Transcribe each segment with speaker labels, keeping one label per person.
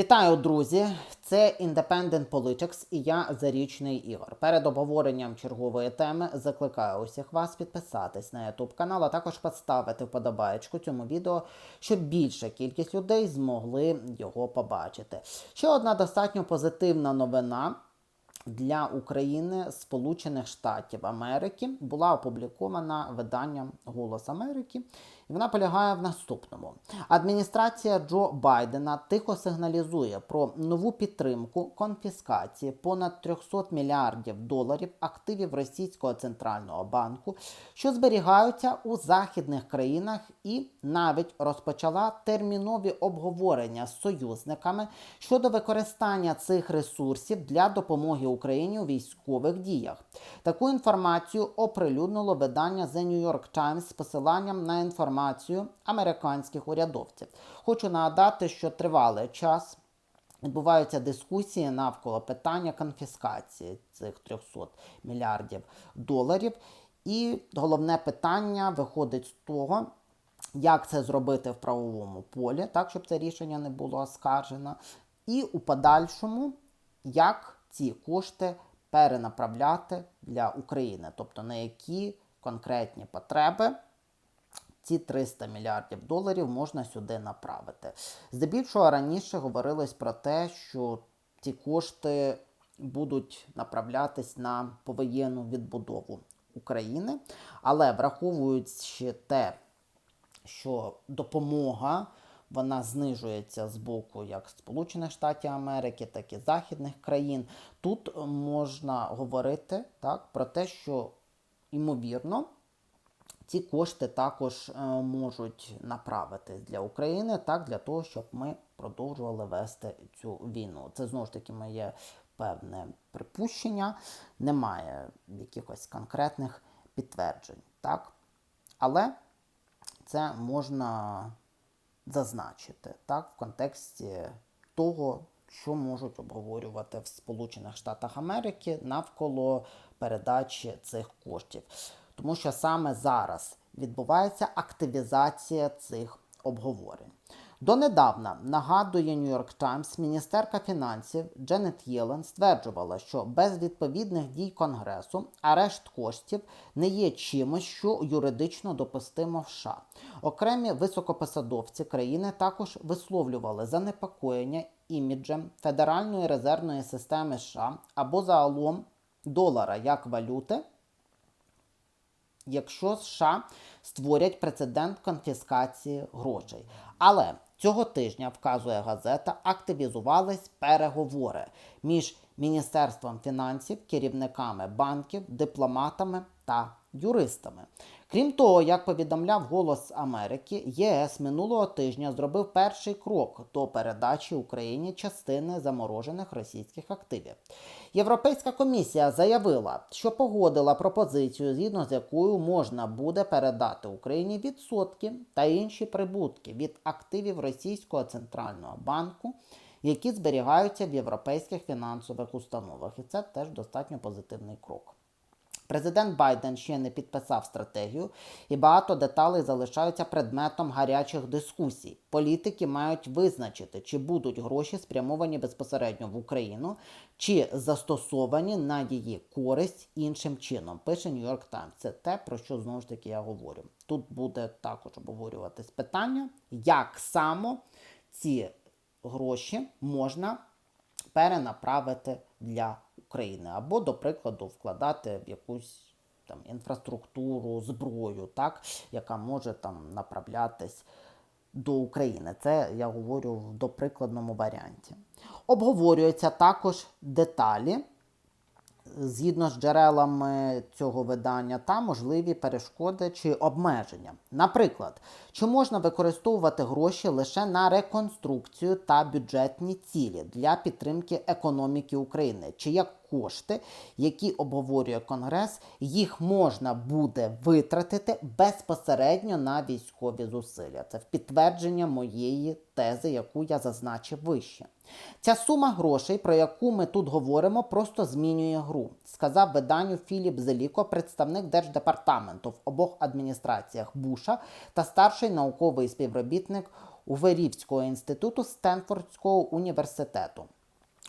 Speaker 1: Вітаю, друзі! Це Independent Politics і я Зарічний Ігор. Перед обговоренням чергової теми закликаю усіх вас підписатись на YouTube канал, а також поставити вподобаєчку цьому відео, щоб більша кількість людей змогли його побачити. Ще одна достатньо позитивна новина. Для України Сполучених Штатів Америки була опублікована виданням Голос Америки, вона полягає в наступному: адміністрація Джо Байдена тихо сигналізує про нову підтримку конфіскації понад 300 мільярдів доларів активів Російського центрального банку, що зберігаються у західних країнах, і навіть розпочала термінові обговорення з союзниками щодо використання цих ресурсів для допомоги Україні у військових діях. Таку інформацію оприлюднило видання The New York Times з посиланням на інформацію американських урядовців. Хочу нагадати, що тривалий час. Відбуваються дискусії навколо питання конфіскації цих 300 мільярдів доларів. І головне питання виходить з того, як це зробити в правовому полі, так щоб це рішення не було оскаржено, і у подальшому, як ці кошти перенаправляти для України, тобто на які конкретні потреби. Ці 300 мільярдів доларів можна сюди направити. Здебільшого раніше говорилось про те, що ці кошти будуть направлятись на повоєнну відбудову України, але враховуючи те, що допомога вона знижується з боку як Сполучених Штатів Америки, так і західних країн. Тут можна говорити так, про те, що ймовірно. Ці кошти також е, можуть направитись для України, так для того, щоб ми продовжували вести цю війну. Це знову ж таки моє певне припущення, немає якихось конкретних підтверджень, так? Але це можна зазначити так, в контексті того, що можуть обговорювати в Сполучених Штатах Америки навколо передачі цих коштів. Тому що саме зараз відбувається активізація цих обговорень. Донедавна, нагадує York Times, міністерка фінансів Дженет Єлен стверджувала, що без відповідних дій Конгресу арешт коштів не є чимось, що юридично допустимо в США. Окремі високопосадовці країни також висловлювали занепокоєння іміджем Федеральної резервної системи США або загалом долара як валюти якщо США створять прецедент конфіскації грошей. Але цього тижня, вказує газета, активізувались переговори між Міністерством фінансів, керівниками банків, дипломатами та юристами. Крім того, як повідомляв Голос Америки, ЄС минулого тижня зробив перший крок до передачі Україні частини заморожених російських активів. Європейська комісія заявила, що погодила пропозицію, згідно з якою можна буде передати Україні відсотки та інші прибутки від активів Російського центрального банку. Які зберігаються в європейських фінансових установах, і це теж достатньо позитивний крок. Президент Байден ще не підписав стратегію, і багато деталей залишаються предметом гарячих дискусій. Політики мають визначити, чи будуть гроші спрямовані безпосередньо в Україну, чи застосовані на її користь іншим чином. Пише York Times. Це те, про що знову ж таки я говорю. Тут буде також обговорюватись питання, як само ці гроші можна перенаправити для України, або, до прикладу, вкладати в якусь там інфраструктуру, зброю, так, яка може там направлятись до України. Це я говорю в доприкладному варіанті. Обговорюються також деталі. Згідно з джерелами цього видання та можливі перешкоди чи обмеження. Наприклад, чи можна використовувати гроші лише на реконструкцію та бюджетні цілі для підтримки економіки України, чи як кошти, які обговорює Конгрес, їх можна буде витратити безпосередньо на військові зусилля. Це в підтвердження моєї тези, яку я зазначив вище. Ця сума грошей, про яку ми тут говоримо, просто змінює гру, сказав виданню Філіп Зеліко, представник Держдепартаменту в обох адміністраціях Буша та старший науковий співробітник у Верівського інституту Стенфордського університету.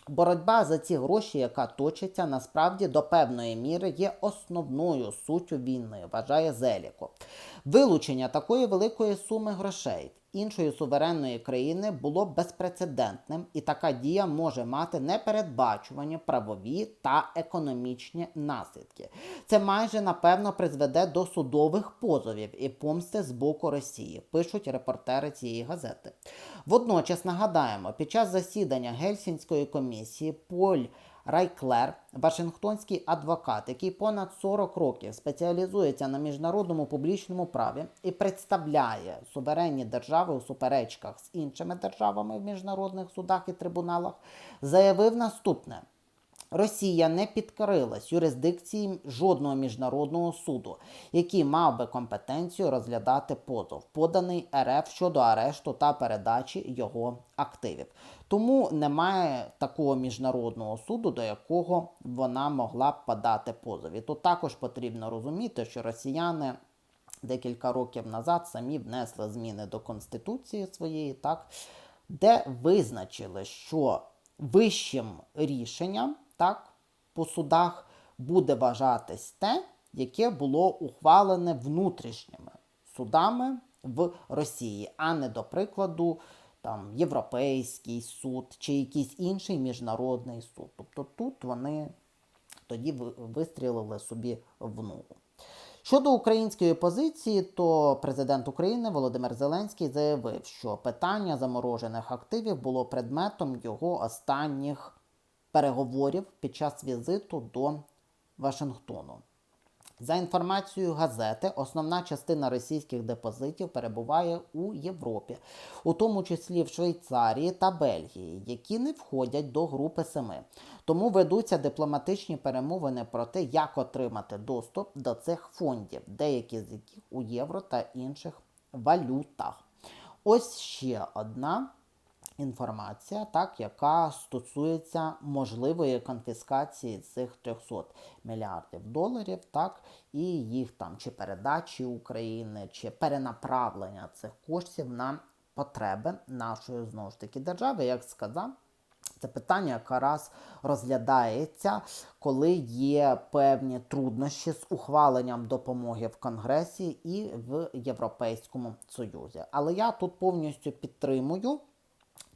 Speaker 1: Боротьба за ці гроші, яка точиться, насправді до певної міри є основною суттю війни, вважає Зеліко. Вилучення такої великої суми грошей іншої суверенної країни було безпрецедентним, і така дія може мати непередбачувані правові та економічні наслідки. Це майже напевно призведе до судових позовів і помсти з боку Росії, пишуть репортери цієї газети. Водночас нагадаємо, під час засідання Гельсінської комісії Поль Райклер, Вашингтонський адвокат, який понад 40 років спеціалізується на міжнародному публічному праві і представляє суверенні держави у суперечках з іншими державами в міжнародних судах і трибуналах, заявив наступне. Росія не підкорилась юрисдикції жодного міжнародного суду, який мав би компетенцію розглядати позов, поданий РФ щодо арешту та передачі його активів. Тому немає такого міжнародного суду, до якого вона могла б подати позов. І тут також потрібно розуміти, що росіяни декілька років назад самі внесли зміни до конституції своєї, так, де визначили, що вищим рішенням так, по судах буде вважатись те, яке було ухвалене внутрішніми судами в Росії, а не до прикладу там Європейський суд чи якийсь інший міжнародний суд. Тобто тут вони тоді ви- вистрілили собі в ногу. Щодо української позиції, то президент України Володимир Зеленський заявив, що питання заморожених активів було предметом його останніх переговорів під час візиту до Вашингтону. За інформацією газети, основна частина російських депозитів перебуває у Європі, у тому числі в Швейцарії та Бельгії, які не входять до групи семи. Тому ведуться дипломатичні перемовини про те, як отримати доступ до цих фондів, деякі з яких у євро та інших валютах. Ось ще одна інформація, так, яка стосується можливої конфіскації цих 300 мільярдів доларів, так, і їх там чи передачі України, чи перенаправлення цих коштів на потреби нашої знову ж таки держави, як сказав. Це питання якраз розглядається, коли є певні труднощі з ухваленням допомоги в Конгресі і в Європейському Союзі. Але я тут повністю підтримую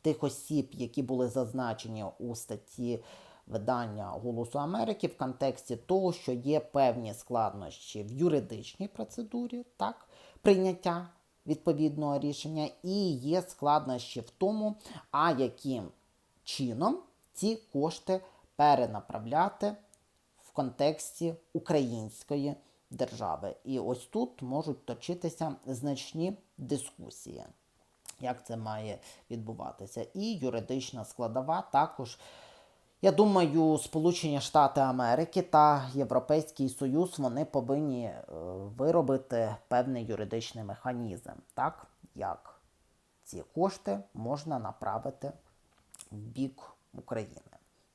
Speaker 1: тих осіб, які були зазначені у статті видання Голосу Америки в контексті того, що є певні складнощі в юридичній процедурі, так, прийняття відповідного рішення, і є складнощі в тому, а яким чином ці кошти перенаправляти в контексті української держави. І ось тут можуть точитися значні дискусії як це має відбуватися. І юридична складова також. Я думаю, Сполучені Штати Америки та Європейський Союз вони повинні е, виробити певний юридичний механізм, так як ці кошти можна направити в бік України,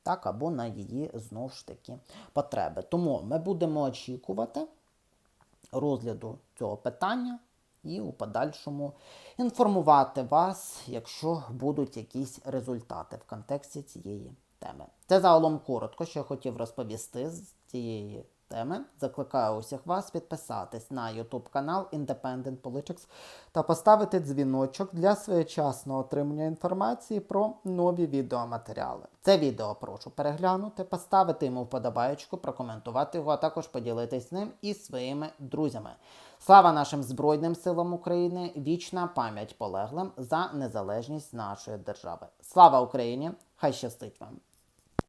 Speaker 1: так, або на її знову ж таки потреби. Тому ми будемо очікувати розгляду цього питання і у подальшому інформувати вас, якщо будуть якісь результати в контексті цієї теми. Це загалом коротко, що я хотів розповісти з цієї теми. Закликаю усіх вас підписатись на YouTube канал Independent Politics та поставити дзвіночок для своєчасного отримання інформації про нові відеоматеріали. Це відео прошу переглянути, поставити йому вподобаєчку, прокоментувати його, а також поділитись ним із своїми друзями. Слава нашим Збройним силам України! Вічна пам'ять полеглим за незалежність нашої держави. Слава Україні! Хай щастить вам!